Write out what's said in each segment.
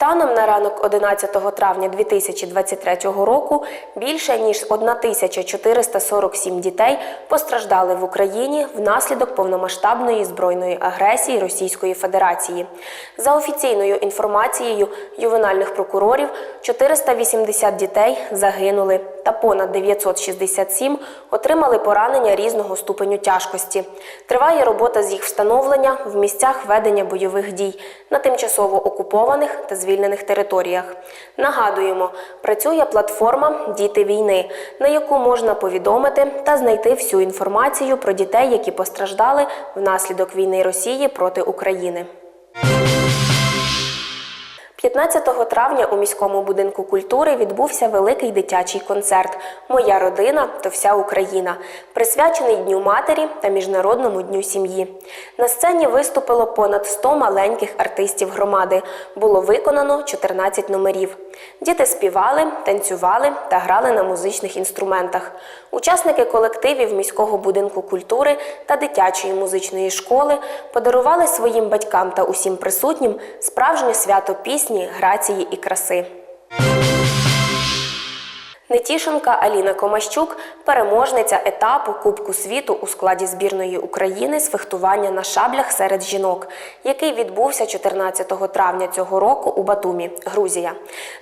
Станом на ранок 11 травня 2023 року більше ніж 1447 дітей постраждали в Україні внаслідок повномасштабної збройної агресії Російської Федерації. За офіційною інформацією ювенальних прокурорів, 480 дітей загинули та понад 967 отримали поранення різного ступеню тяжкості. Триває робота з їх встановлення в місцях ведення бойових дій на тимчасово окупованих та звільнених територіях. Нагадуємо, працює платформа Діти війни, на яку можна повідомити та знайти всю інформацію про дітей, які постраждали внаслідок війни Росії проти України. 15 травня у міському будинку культури відбувся великий дитячий концерт Моя родина то вся Україна, присвячений Дню матері та Міжнародному дню сім'ї. На сцені виступило понад 100 маленьких артистів громади. Було виконано 14 номерів. Діти співали, танцювали та грали на музичних інструментах. Учасники колективів міського будинку культури та дитячої музичної школи подарували своїм батькам та усім присутнім справжнє свято пісні, грації і краси. Нетішенка Аліна Комащук переможниця етапу Кубку світу у складі збірної України з фехтування на шаблях серед жінок, який відбувся 14 травня цього року у Батумі, Грузія.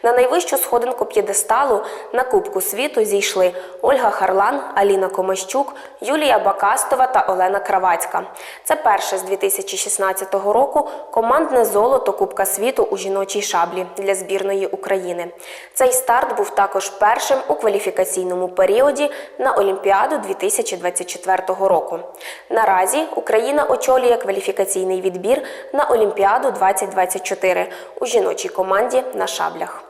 На найвищу сходинку п'єдесталу на Кубку світу зійшли Ольга Харлан, Аліна Комащук, Юлія Бакастова та Олена Кравацька. Це перше з 2016 року командне золото Кубка світу у жіночій шаблі для збірної України. Цей старт був також першим у кваліфікаційному періоді на Олімпіаду 2024 року. Наразі Україна очолює кваліфікаційний відбір на Олімпіаду 2024 у жіночій команді на шаблях.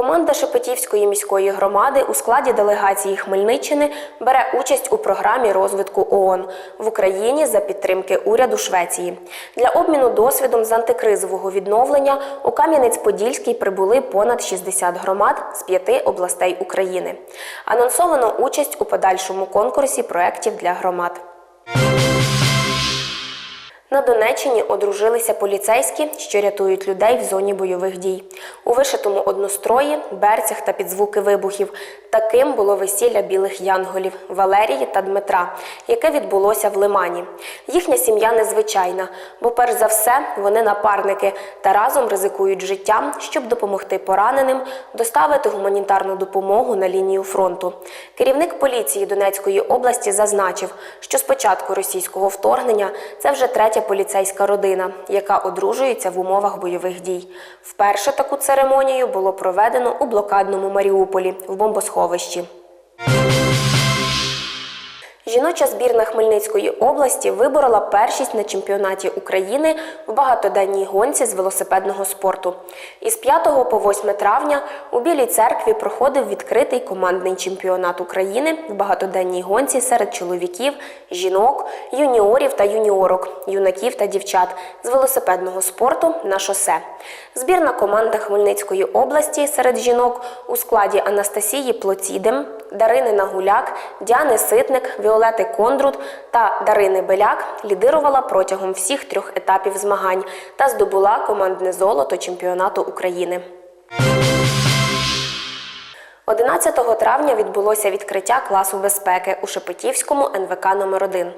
Команда Шепетівської міської громади у складі делегації Хмельниччини бере участь у програмі розвитку ООН в Україні за підтримки уряду Швеції. Для обміну досвідом з антикризового відновлення у Кам'янець-Подільський прибули понад 60 громад з п'яти областей України. Анонсовано участь у подальшому конкурсі проєктів для громад. На Донеччині одружилися поліцейські, що рятують людей в зоні бойових дій. У вишитому однострої, берцях та під звуки вибухів. Таким було весілля білих янголів Валерії та Дмитра, яке відбулося в Лимані. Їхня сім'я незвичайна, бо перш за все вони напарники та разом ризикують життям, щоб допомогти пораненим, доставити гуманітарну допомогу на лінію фронту. Керівник поліції Донецької області зазначив, що з початку російського вторгнення це вже третя поліцейська родина, яка одружується в умовах бойових дій. Вперше таку церемонію було проведено у блокадному Маріуполі в бомбосховищі. Жіноча збірна Хмельницької області виборола першість на чемпіонаті України в багатоденній гонці з велосипедного спорту. Із 5 по 8 травня у Білій церкві проходив відкритий командний чемпіонат України в багатоденній гонці серед чоловіків, жінок, юніорів та юніорок, юнаків та дівчат з велосипедного спорту на шосе. Збірна команда Хмельницької області серед жінок у складі Анастасії Плоцідем, Дарини Нагуляк, Діани Ситник, Віолети Кондрут та Дарини Беляк лідирувала протягом всіх трьох етапів змагань та здобула командне золото чемпіонату України. 11 травня відбулося відкриття класу безпеки у Шепетівському НВК номер 1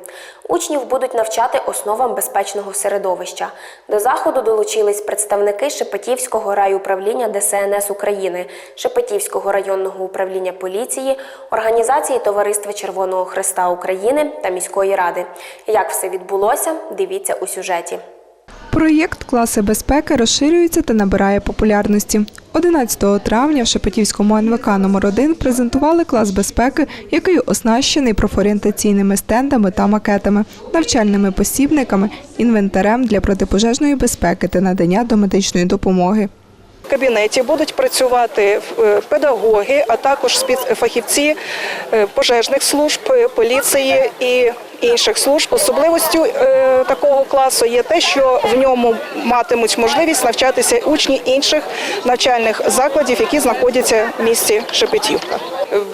Учнів будуть навчати основам безпечного середовища. До заходу долучились представники Шепетівського райуправління ДСНС України, Шепетівського районного управління поліції, організації Товариства Червоного Христа України та міської ради. Як все відбулося, дивіться у сюжеті. Проєкт класи безпеки розширюється та набирає популярності. 11 травня в Шепетівському НВК номер 1 презентували клас безпеки, який оснащений профорієнтаційними стендами та макетами, навчальними посібниками, інвентарем для протипожежної безпеки та надання домедичної допомоги. В кабінеті будуть працювати е, педагоги, а також спецфахівці е, пожежних служб, е, поліції і інших служб. Особливостю е, такого класу є те, що в ньому матимуть можливість навчатися учні інших навчальних закладів, які знаходяться в місті Шепетівка.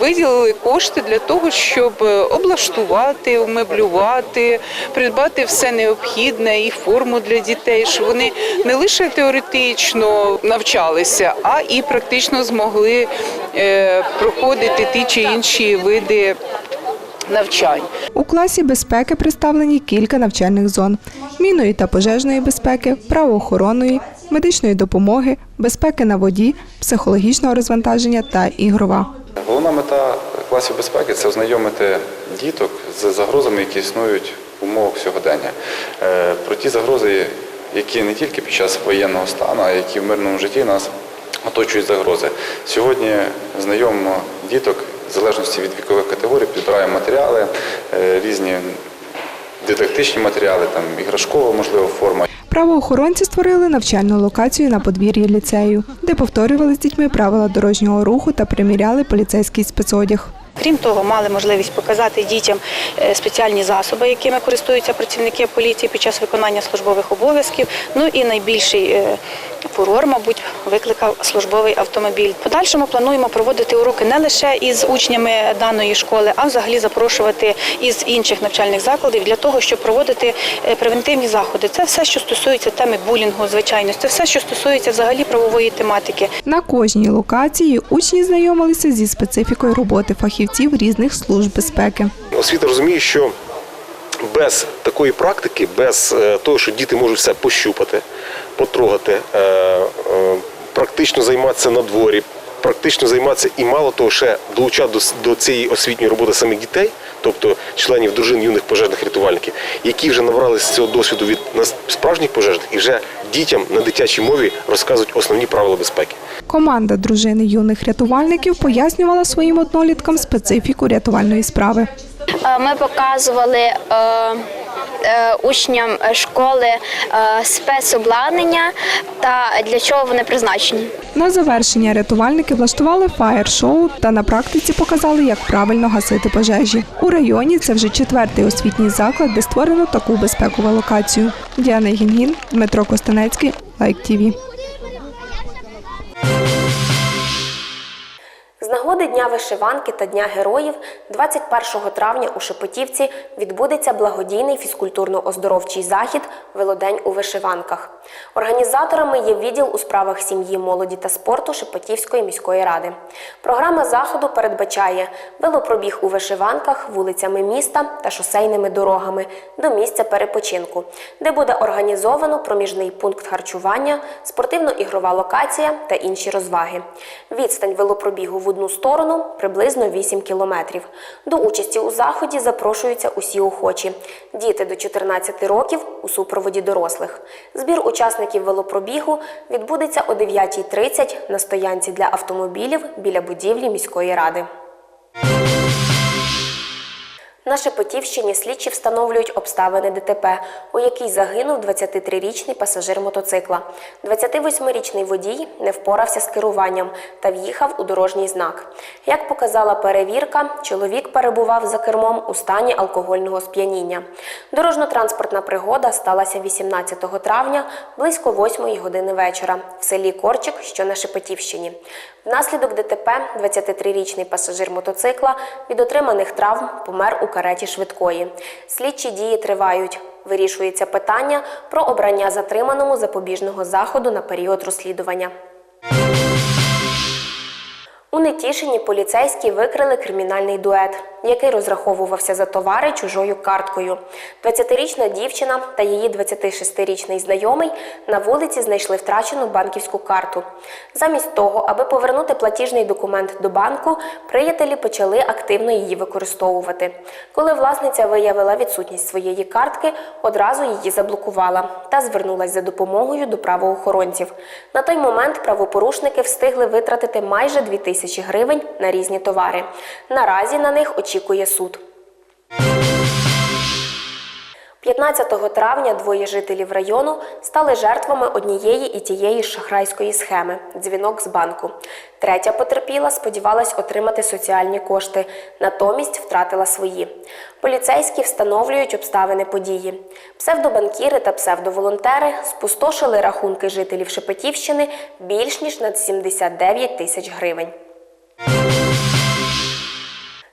виділили кошти для того, щоб е, облаштувати, умеблювати, придбати все необхідне і форму для дітей, щоб вони не лише теоретично навчалися, а і практично змогли е, проходити ті чи інші види навчань. У класі безпеки представлені кілька навчальних зон: мінної та пожежної безпеки, правоохоронної, медичної допомоги, безпеки на воді, психологічного розвантаження та ігрова. Головна мета класів безпеки це ознайомити діток з загрозами, які існують в умовах сьогодення. Е, Про ті загрози, які не тільки під час воєнного стану, а які в мирному житті нас оточують загрози. Сьогодні знайомимо діток в залежності від вікових категорій, підбираємо матеріали, е, різні дидактичні матеріали, там іграшкова, можливо, форма. Правоохоронці створили навчальну локацію на подвір'ї ліцею, де повторювали з дітьми правила дорожнього руху та приміряли поліцейський спецодяг. Крім того, мали можливість показати дітям е, спеціальні засоби, якими користуються працівники поліції під час виконання службових обов'язків. Ну і найбільший фурор, мабуть, викликав службовий автомобіль. В Подальшому плануємо проводити уроки не лише із учнями даної школи, а взагалі запрошувати із інших навчальних закладів для того, щоб проводити е, превентивні заходи. Це все, що стосується теми булінгу, звичайно, це все, що стосується взагалі правової тематики. На кожній локації учні знайомилися зі специфікою роботи фахівців різних служб безпеки. Освіта розуміє, що без такої практики, без е, того, що діти можуть все пощупати, потрогати, е, е, практично займатися на дворі, практично займатися і мало того, ще долучати до, до цієї освітньої роботи самих дітей, тобто членів дружин юних пожежних рятувальників, які вже набралися цього досвіду від нас- справжніх пожежних і вже дітям на дитячій мові розказують основні правила безпеки. Команда дружини юних рятувальників пояснювала своїм одноліткам специфіку рятувальної справи. Е, Ми показували е, учням школи е, спецобладнання та для чого вони призначені. На завершення рятувальники влаштували фаєр-шоу та на практиці показали, як правильно гасити пожежі. У районі це вже четвертий освітній заклад, де створено таку безпекову локацію. Діана Гінгін, Дмитро Костенецький, Лайк ТІВІ. З нагоди Дня вишиванки та Дня героїв 21 травня у Шепетівці відбудеться благодійний фізкультурно-оздоровчий захід Велодень у вишиванках. Організаторами є відділ у справах сім'ї, молоді та спорту Шепетівської міської ради. Програма заходу передбачає велопробіг у вишиванках вулицями міста та шосейними дорогами до місця перепочинку, де буде організовано проміжний пункт харчування, спортивно-ігрова локація та інші розваги. Відстань велопробігу в одну сторону приблизно 8 кілометрів. До участі у заході запрошуються усі охочі. Діти до 14 років у супроводі дорослих. Збір учасників велопробігу відбудеться о 9.30 на стоянці для автомобілів біля будівлі міської ради. На Шепетівщині слідчі встановлюють обставини ДТП, у якій загинув 23-річний пасажир мотоцикла. 28-річний водій не впорався з керуванням та в'їхав у дорожній знак. Як показала перевірка, чоловік перебував за кермом у стані алкогольного сп'яніння. Дорожньо-транспортна пригода сталася 18 травня близько 8 години вечора в селі Корчик, що на Шепетівщині. Внаслідок ДТП 23-річний пасажир мотоцикла від отриманих травм помер у кареті швидкої. Слідчі дії тривають. Вирішується питання про обрання затриманому запобіжного заходу на період розслідування. У Нетішині поліцейські викрили кримінальний дует, який розраховувався за товари чужою карткою. 20-річна дівчина та її 26-річний знайомий на вулиці знайшли втрачену банківську карту. Замість того, аби повернути платіжний документ до банку, приятелі почали активно її використовувати. Коли власниця виявила відсутність своєї картки, одразу її заблокувала та звернулася за допомогою до правоохоронців. На той момент правопорушники встигли витратити майже 2 тисячі гривень на різні товари. Наразі на них очікує суд. 15 травня двоє жителів району стали жертвами однієї і тієї шахрайської схеми дзвінок з банку. Третя потерпіла сподівалась отримати соціальні кошти, натомість втратила свої. Поліцейські встановлюють обставини події. Псевдобанкіри та псевдоволонтери спустошили рахунки жителів Шепетівщини більш ніж на 79 тисяч гривень.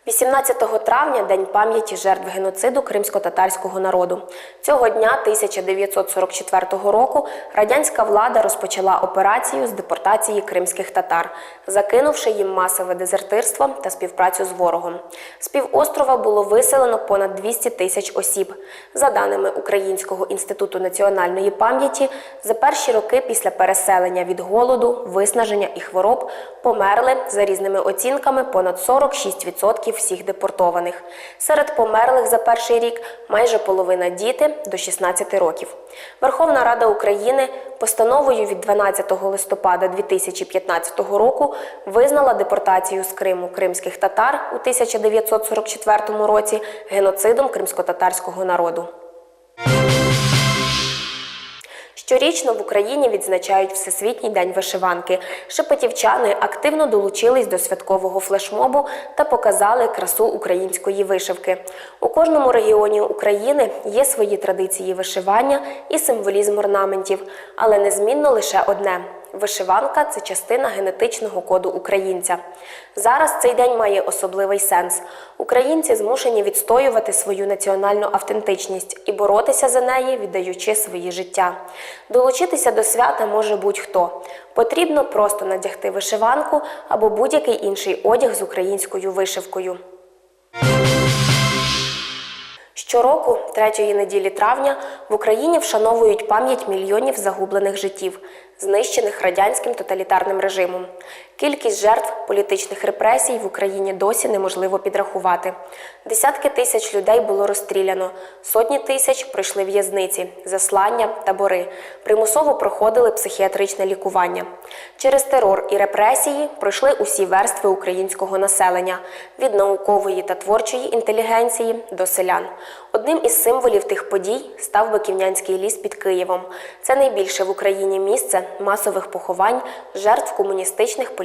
18 травня День пам'яті жертв геноциду кримсько-татарського народу. Цього дня 1944 року радянська влада розпочала операцію з депортації кримських татар, закинувши їм масове дезертирство та співпрацю з ворогом. З півострова було виселено понад 200 тисяч осіб. За даними Українського інституту національної пам'яті, за перші роки після переселення від голоду, виснаження і хвороб померли за різними оцінками понад 46% всіх депортованих. Серед померлих за перший рік майже половина діти до 16 років. Верховна Рада України постановою від 12 листопада 2015 року визнала депортацію з Криму кримських татар у 1944 році геноцидом кримсько-татарського народу. Щорічно в Україні відзначають Всесвітній день вишиванки. Шепетівчани активно долучились до святкового флешмобу та показали красу української вишивки. У кожному регіоні України є свої традиції вишивання і символізм орнаментів, але незмінно лише одне. Вишиванка це частина генетичного коду українця. Зараз цей день має особливий сенс. Українці змушені відстоювати свою національну автентичність і боротися за неї, віддаючи свої життя. Долучитися до свята може будь-хто. Потрібно просто надягти вишиванку або будь-який інший одяг з українською вишивкою. Щороку, третьої неділі травня, в Україні вшановують пам'ять мільйонів загублених життів, знищених радянським тоталітарним режимом. Кількість жертв політичних репресій в Україні досі неможливо підрахувати. Десятки тисяч людей було розстріляно, сотні тисяч пройшли в'язниці, заслання, табори, примусово проходили психіатричне лікування. Через терор і репресії пройшли усі верстви українського населення від наукової та творчої інтелігенції до селян. Одним із символів тих подій став Биківнянський ліс під Києвом. Це найбільше в Україні місце масових поховань жертв комуністичних політичних